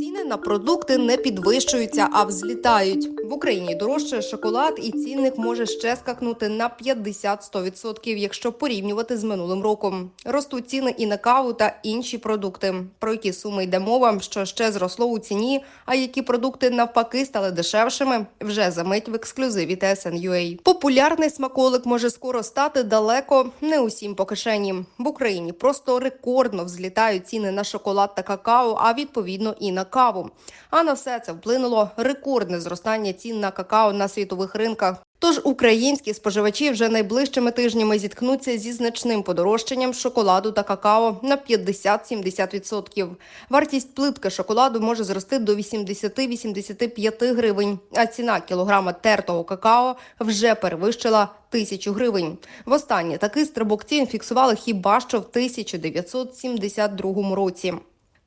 Ціни на продукти не підвищуються, а взлітають. В Україні дорожчає шоколад, і цінник може ще скакнути на 50-100%, якщо порівнювати з минулим роком. Ростуть ціни і на каву та інші продукти. Про які суми йде мова, що ще зросло у ціні, а які продукти навпаки стали дешевшими, вже за мить в ексклюзиві TSN.ua. Популярний смаколик може скоро стати далеко не усім по кишені. В Україні просто рекордно взлітають ціни на шоколад та какао, а відповідно і на каву. А на все це вплинуло рекордне зростання цін на какао на світових ринках. Тож українські споживачі вже найближчими тижнями зіткнуться зі значним подорожчанням шоколаду та какао на 50-70%. Вартість плитки шоколаду може зрости до 80-85 гривень, а ціна кілограма тертого какао вже перевищила тисячу гривень. Востаннє такий стрибок цін фіксували хіба що в 1972 році.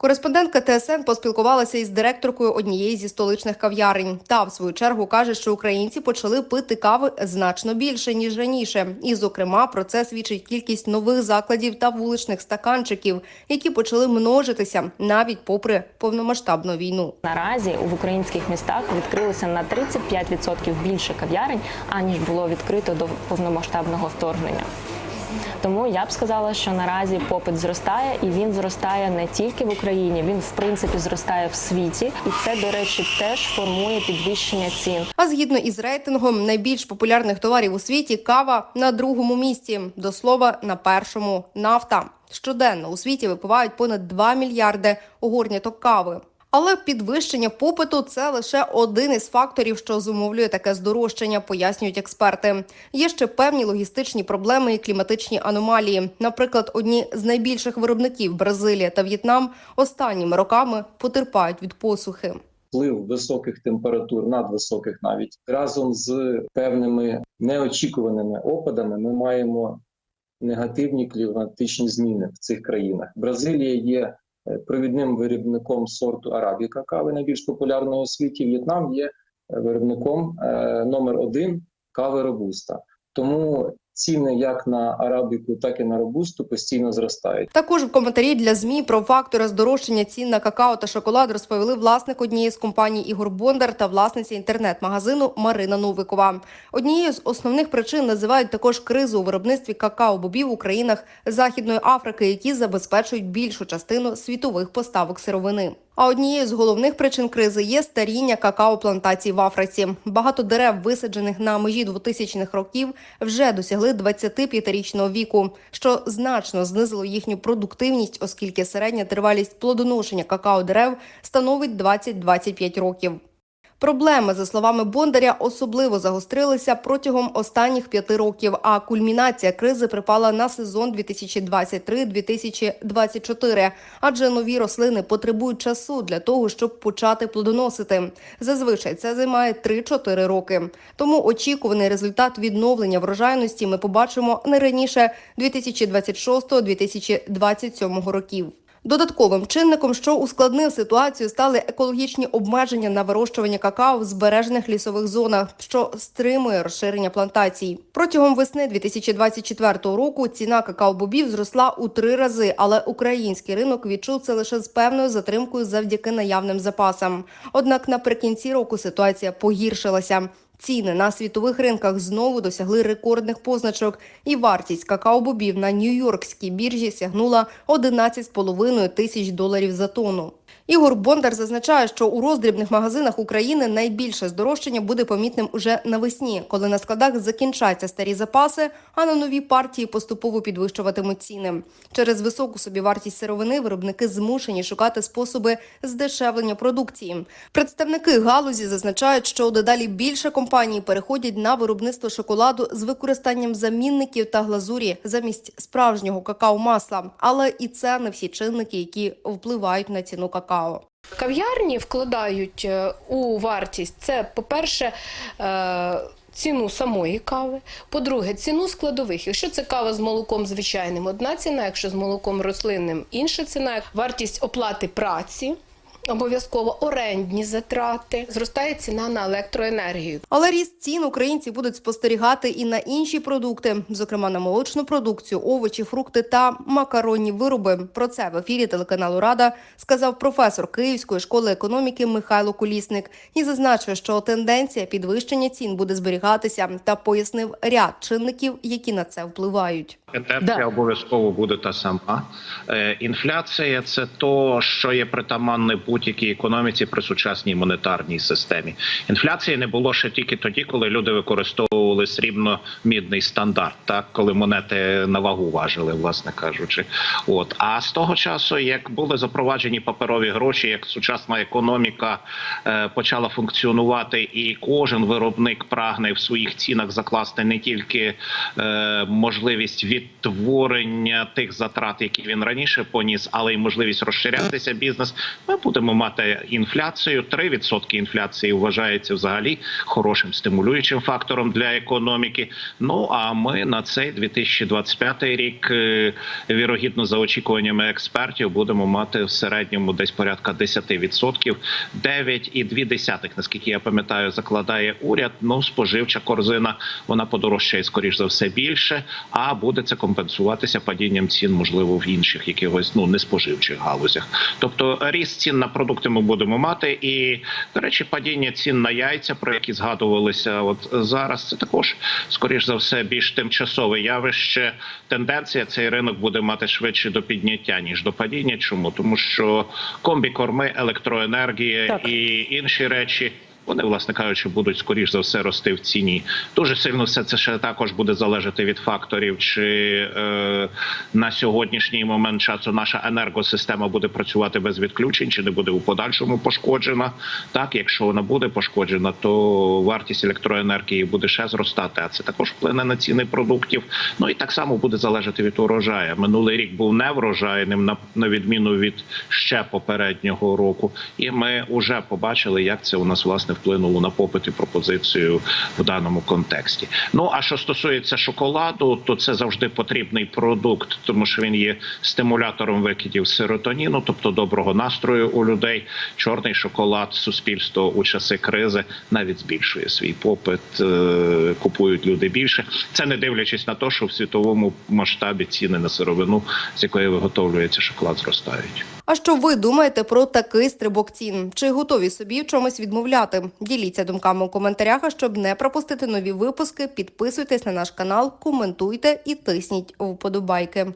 Кореспондентка ТСН поспілкувалася із директоркою однієї зі столичних кав'ярень. Та, в свою чергу, каже, що українці почали пити кави значно більше ніж раніше. І, зокрема, про це свідчить кількість нових закладів та вуличних стаканчиків, які почали множитися навіть попри повномасштабну війну. Наразі в українських містах відкрилося на 35% більше кав'ярень, аніж було відкрито до повномасштабного вторгнення. Тому я б сказала, що наразі попит зростає, і він зростає не тільки в Україні, він в принципі зростає в світі, і це, до речі, теж формує підвищення цін. А згідно із рейтингом найбільш популярних товарів у світі, кава на другому місці. До слова, на першому нафта. Щоденно у світі випивають понад 2 мільярди огорняток кави. Але підвищення попиту це лише один із факторів, що зумовлює таке здорожчання, пояснюють експерти. Є ще певні логістичні проблеми і кліматичні аномалії. Наприклад, одні з найбільших виробників Бразилія та В'єтнам останніми роками потерпають від посухи. вплив високих температур, надвисоких навіть разом з певними неочікуваними опадами, ми маємо негативні кліматичні зміни в цих країнах. Бразилія є провідним виробником сорту арабіка кави, найбільш популярного у світі. В'єтнам є е, виробником е, номер один кави робуста. Тому ціни як на арабіку, так і на робусту постійно зростають. Також в коментарі для змі про фактори здорожчання цін на какао та шоколад розповіли власник однієї з компаній Ігор Бондар та власниця інтернет-магазину Марина Новикова. Однією з основних причин називають також кризу у виробництві какао-бобів у країнах Західної Африки, які забезпечують більшу частину світових поставок сировини. А однією з головних причин кризи є старіння какао-плантацій в Африці. Багато дерев, висаджених на межі 2000-х років, вже досягли 25-річного віку, що значно знизило їхню продуктивність, оскільки середня тривалість плодоношення какао-дерев становить 20-25 років. Проблеми, за словами Бондаря, особливо загострилися протягом останніх п'яти років. А кульмінація кризи припала на сезон 2023-2024, адже нові рослини потребують часу для того, щоб почати плодоносити. Зазвичай це займає 3-4 роки. Тому очікуваний результат відновлення врожайності ми побачимо не раніше 2026-2027 років. Додатковим чинником, що ускладнив ситуацію, стали екологічні обмеження на вирощування какао в збережених лісових зонах, що стримує розширення плантацій. Протягом весни 2024 року ціна какао-бобів зросла у три рази, але український ринок відчув це лише з певною затримкою завдяки наявним запасам. Однак наприкінці року ситуація погіршилася. Ціни на світових ринках знову досягли рекордних позначок, і вартість какао-бобів на Нью-Йоркській біржі сягнула 11,5 тисяч доларів за тонну. Ігор Бондар зазначає, що у роздрібних магазинах України найбільше здорожчання буде помітним уже навесні, коли на складах закінчаться старі запаси, а на нові партії поступово підвищуватимуть ціни. Через високу собівартість сировини виробники змушені шукати способи здешевлення продукції. Представники галузі зазначають, що дедалі більше компаній переходять на виробництво шоколаду з використанням замінників та глазурі замість справжнього какао-масла. Але і це не всі чинники, які впливають на ціну какао. Кав'ярні вкладають е, у вартість це, по-перше, е, ціну самої кави, по-друге, ціну складових. Якщо це кава з молоком звичайним, одна ціна, якщо з молоком рослинним інша ціна, вартість оплати праці. Обов'язково орендні затрати, зростає ціна на електроенергію. Але ріст цін українці будуть спостерігати і на інші продукти, зокрема на молочну продукцію, овочі, фрукти та макаронні вироби. Про це в ефірі телеканалу Рада сказав професор Київської школи економіки Михайло Колісник і зазначив, що тенденція підвищення цін буде зберігатися та пояснив ряд чинників, які на це впливають. Тенденція Да. обов'язково буде та сама. Е, інфляція це то, що є притаманне будь-якій економіці при сучасній монетарній системі. Інфляції не було ще тільки тоді, коли люди використовували срібно-мідний стандарт, так коли монети на вагу важили, власне кажучи. От а з того часу, як були запроваджені паперові гроші, як сучасна економіка е, почала функціонувати, і кожен виробник прагне в своїх цінах закласти не тільки е, можливість відтворення тих затрат, які він раніше поніс, але й можливість розширятися бізнес. Ми будемо мати інфляцію. 3% інфляції вважається взагалі хорошим стимулюючим фактором для економіки. Ну а ми на цей 2025 рік, е, вірогідно, за очікуваннями експертів, будемо мати в середньому десь порядка 10%. 9,2, наскільки я пам'ятаю, закладає уряд. Ну, споживча корзина вона подорожчає скоріш за все більше, а буде це компенсуватися падінням цін, можливо, в інших якихось ну неспоживчих галузях. Тобто ріст цін на продукти ми будемо мати, і до речі, падіння цін на яйця, про які згадувалися, от зараз це також скоріш за все більш тимчасове явище. Тенденція цей ринок буде мати швидше до підняття ніж до падіння. Чому тому, що комбікорми, електроенергія Так. і інші речі. Вони, власне кажучи, будуть скоріш за все рости в ціні. Дуже сильно все це ще також буде залежати від факторів, чи е, на сьогоднішній момент часу наша енергосистема буде працювати без відключень, чи не буде у подальшому пошкоджена. Так, якщо вона буде пошкоджена, то вартість електроенергії буде ще зростати. А це також вплине на ціни продуктів. Ну і так само буде залежати від урожаю. Минулий рік був неврожайним, на, на відміну від ще попереднього року. І ми вже побачили, як це у нас власне вплинуло на попит і пропозицію в даному контексті. Ну а що стосується шоколаду, то це завжди потрібний продукт, тому що він є стимулятором викидів серотоніну, тобто доброго настрою у людей. Чорний шоколад суспільство у часи кризи навіть збільшує свій попит, е, купують люди більше. Це не дивлячись на те, що в світовому масштабі ціни на сировину, з якої виготовлюється шоколад, зростають. А що ви думаєте про такий стрибок цін? Чи готові собі в чомусь відмовляти? Діліться думками у коментарях. Щоб не пропустити нові випуски, підписуйтесь на наш канал, коментуйте і тисніть вподобайки.